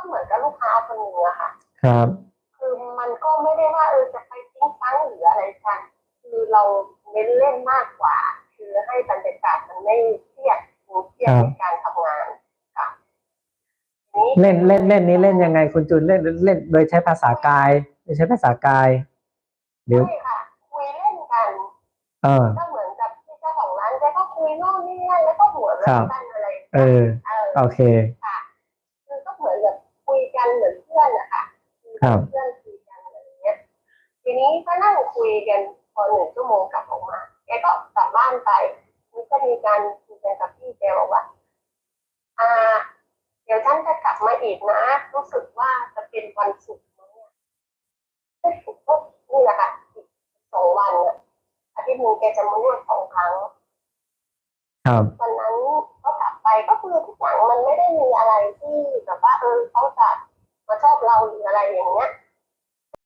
ก็เหมือนกับลูกค้าคนหนึ่งอะค่ะ ครับ คือมันก็ไม่ได้ว่าเออจะไปทิ้งฟังหรืออะไรกัน คือเราเน้นเล่นมากกว่า คือให้บรรยากาศมันไม่เครียดหรือเครียดในการทำงานค่ะทีนี้เล่นเล่นเล่นนี้เล่นยังไงคุณจูนเล่นเล่น โดยใช้ภาษากายโดยใช้ภาษากายหรือใช่ค่ะคุยเล่นกันเออก็เหมือนกับที่เจ้าของร้านแกก็คุยโน่นนี่นั่นแล้วก็หัวเราะกันอะไรเออเออโอเค ค่ะคือก็เหมือนแบบคุย กันเหมือนเพื่อนอะค่ะคือครับเพื่อนคุยกันอะไรอย่างเงี้ย ทีนี้ก็นั่งคุยกันพอหนึ่งชั่วโมงกลับออกมาแกก็กลับบ้านไปนี่ก็มีการคุยกันกับพี่แกบอกว่า อ่า เดี๋ยวฉันจะกลับมาอีกนะ รู้สึกว่าจะเป็นวันศุกร์มั้งเนี่ยก็ถูกก็นี่แหละค่ะอีกสองวันอะอาทิตย์หนึงแกจะมานวดสองครั้งครับวันนั้นก็กลับไปก็คือทุกอย่างมันไม่ได้มีอะไรที่แบบว่าเออเขาจะ มาชอ